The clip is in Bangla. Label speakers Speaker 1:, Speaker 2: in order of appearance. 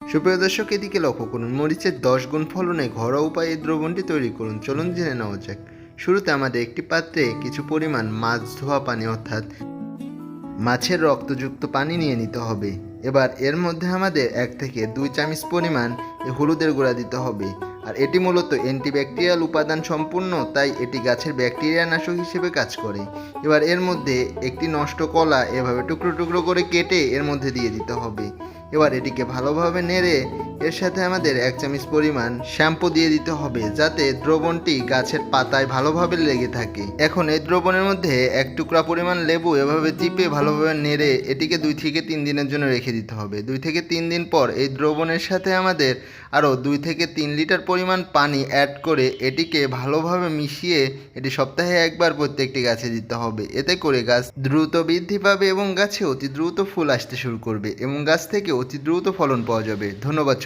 Speaker 1: সুপ্রিয় দর্শক, এদিকে লক্ষ্য করুন, মরিচের দশ গুণ ফলনে ঘরোয়া উপায়ে দ্রবণটি তৈরি করুন। চলুন জেনে নেওয়া যাক। শুরুতে আমাদের একটি পাত্রে কিছু পরিমাণ মাছ ধোয়া পানি, অর্থাৎ মাছের রক্তযুক্ত পানি নিয়ে নিতে হবে। এবার এর মধ্যে আমাদের এক থেকে দুই চামচ পরিমাণ হলুদের গুঁড়া দিতে হবে। আর এটি মূলত অ্যান্টিব্যাকটেরিয়াল উপাদান সম্পূর্ণ, তাই এটি গাছের ব্যাকটেরিয়া নাশক হিসেবে কাজ করে। এবার এর মধ্যে একটি নষ্ট কলা এভাবে টুকরো টুকরো করে কেটে এর মধ্যে দিয়ে দিতে হবে। এবার এটিকে ভালোভাবে নেড়ে এর সাথে আমাদের এক চামচ পরিমাণ শ্যাম্পু দিয়ে দিতে হবে যাতে দ্রবণটি গাছের পাতায় ভালোভাবে লেগে থাকে। এখন এই দ্রবণের মধ্যে এক টুকরা পরিমাণ লেবু এভাবে চিপে ভালোভাবে নেড়ে এটিকে দুই থেকে তিন দিনের জন্য রেখে দিতে হবে। দুই থেকে তিন দিন পর এই দ্রবণের সাথে আমাদের আরও দুই থেকে তিন লিটার পরিমাণ পানি অ্যাড করে এটিকে ভালোভাবে মিশিয়ে এটি সপ্তাহে একবার প্রত্যেকটি গাছে দিতে হবে। এতে করে গাছ দ্রুত বৃদ্ধি পাবে এবং গাছে অতি দ্রুত ফুল আসতে শুরু করবে এবং গাছ থেকে অতি দ্রুত ফলন পাওয়া যাবে। ধন্যবাদ